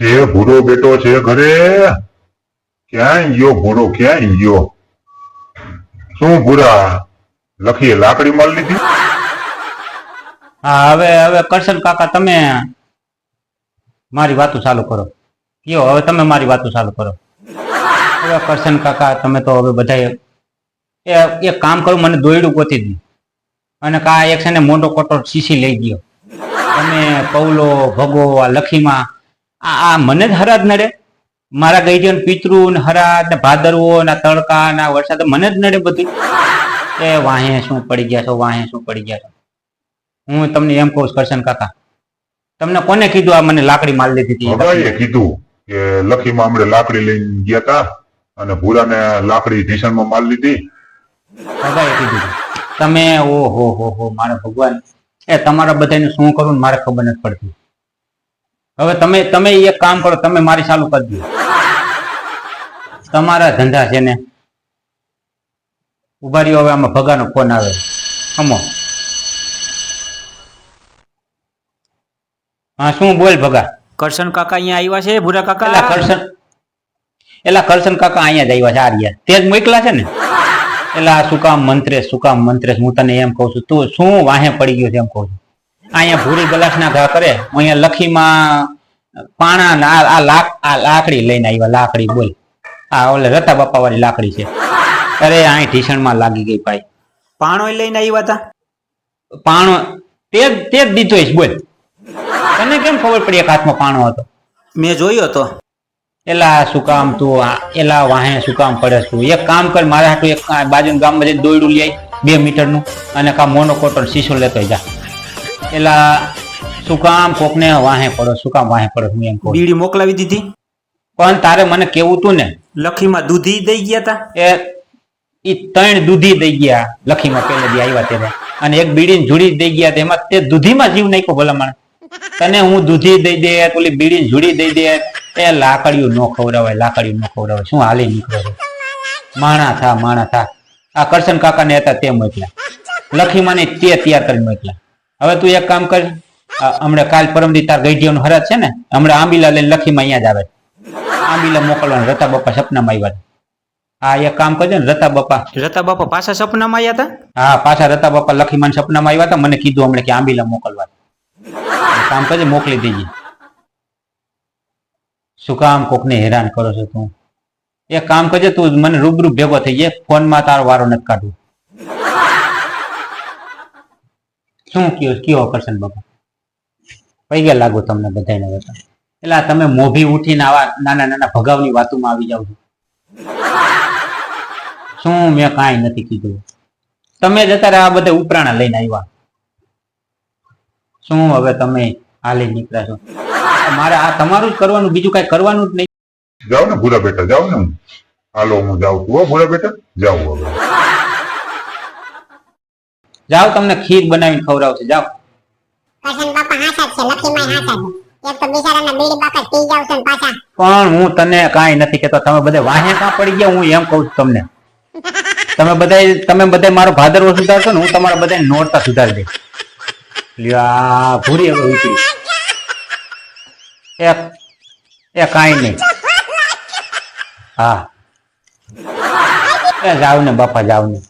છે ભૂરો બેટો છે ઘરે ક્યાં ગયો ભૂરો ક્યાં ગયો? શું ભૂરા? લખીએ લાકડી માલ લીધી? હા, હવે હવે કરશન કાકા, તમે મારી વાતો ચાલુ કરો. કયો, હવે તમે મારી વાતો ચાલુ કરો. હવે કરશન કાકા, તમે તો હવે બધા એ એક કામ કરું, મને દોયડું ગોતી દીધું અને કા એક છે ને મોટો કોટો શીશી લઈ ગયો. તમે પૌલો ભગો, આ લખીમાં આ આ મને જ હરાજ નડે. મારા ગઈ ને પિતૃ ને હરાજ ને ભાદરવો ને તડકા ને વરસાદ મને જ નડે બધું. એ વાહે શું પડી ગયા છો વાહે શું પડી ગયા છો? હું તમને એમ કહું કરશન કાકા તમને કોને કીધું આ મને લાકડી માલ લીધી હતી? કીધું કે લખીમાં હમણાં લાકડી લઈને ગયા હતા અને ભૂરાને લાકડી ઢીસણમાં માલ લીધી. કીધું તમે ઓ હો હો હો મારા ભગવાન. એ તમારા બધાને શું કરું મારે ખબર નથી પડતી. હવે તમે તમે એક કામ કરો તમે મારી ચાલુ કરી દો. તમારા ધંધા છે ને ઊભા રહ્યો હવે આમાં ભગાનો ફોન આવે. હમો. હા શું બોલ ભગા? કરશન કાકા અહીંયા આવ્યા છે ભૂરા એલા કાકા કરશન એલા કરશન કાકા અહીંયા જ આવ્યા છે આ રહ્યા. તે જ મોકલા છે ને? એલા શું કામ મંત્રેશ શું કામ મંત્રેશ હું તને એમ કહું છું. તું શું વાહે પડી ગયો છે એમ કહું છું. અહીંયા ભૂરી ગલાસના ઘા કરે. હું અહીંયા લખીમાં પાણા ના આ લાક આ લાકડી લઈને આવ્યા લાકડી બોલ. આ ઓલે રતા બાપા વાળી લાકડી છે. અરે અહીં ઢીસણમાં લાગી ગઈ ભાઈ. પાણો લઈને આવ્યા હતા પાણો તે તે જ દીધો બોલ. તને કેમ ખબર પડી એક હાથમાં પાણો હતો? મેં જોયો તો. એલા શું કામ તું? એલા વાહે શું કામ પડે તું? એક કામ કર મારા હાટું એક બાજુ ગામમાં જઈને દોયડું લઈ બે મીટરનું. અને કા મોનોકોટન શીશો લેતો જા. એલા શું કામ કોકને વાહે પડો શું કામ વાહે પડો હું એમ કહું બીડી મોકલાવી દીધી? પણ તારે મને કેવું તું ને? લખીમાં દૂધી દઈ ગયા તા? એ ઈ ત્રણ દૂધી દઈ ગયા લખીમાં પેલે દી આવ્યા તેને અને એક બીડી જુડી દઈ ગયા તેમાં તે દૂધીમાં જીવ નાખ્યો ભલા માણસ તને હું દૂધી દઈ દે ઓલી બીડીને જુડી દઈ દે. એ લાકડીયું ન ખવડાવાય લાકડીયું ન ખવડાવાય. શું હાલી નીકળે માણા થા માણા થા. આ કરશન કાકાને હતા તે મોકલ્યા. લખીમાં ને તે તૈયાર કરી મોકલ્યા. હવે તું એક કામ કર. હમણાં કાલ પરમદી તાર ગઈઢિયાનો હરાજ છે ને હમણાં આંબીલા લઈને લખીમાં અહીંયા જ આવે. આંબીલા મોકલવાનું રતા બાપા સપનામાં આવ્યા હા એક કામ કરજો ને રતા બાપા. રતા બાપા પાછા સપનામાં આવ્યા હતા? હા પાછા રતા બાપા લખીમાન સપનામાં આવ્યા હતા. મને કીધું હમણાં કે આંબીલા મોકલવા કામ કરજે મોકલી દેજે. શું કામ કોકને હેરાન કરો છો તું? એક કામ કરજે તું મને રૂબરૂ ભેગો થઈ જાય ફોનમાં તારો વારો નથી કાઢવું. શું કયો કયો કરશન બાપા? પૈગે લાગો તમને બધાને બધા એટલે તમે મોભી ઉઠીને આવા નાના નાના ભગાવની વાતોમાં આવી જાવ છો. શું મેં કાંઈ નથી કીધું. તમે જ અત્યારે આ બધા ઉપરાણા લઈને આવ્યા. શું હવે તમે હાલી નીકળ્યા છો? મારે આ તમારું જ કરવાનું, બીજું કઈ કરવાનું જ નહીં. જાઓ ને ભૂરા બેટા, જાઓ ને હાલો, હું જાઉં છું ભૂરા બેટા. જાઉં હવે. જાઓ તમને ખીર બનાવીને ખવડાવશે જાઓ. પણ હું તને કાંઈ નથી કેતો તમે બધા વાહે કા પડી ગયા? હું એમ કહું છું તમને. તમે બધા તમે બધા મારો ભાદરવો સુધારશો ને હું તમારા બધા નોરતા સુધારી દઈશ. લ્યો, ભૂરી હવે ઉતરી એ એ કાઈ નહીં. હા. એ જાવ ને બાપા જાવ ને.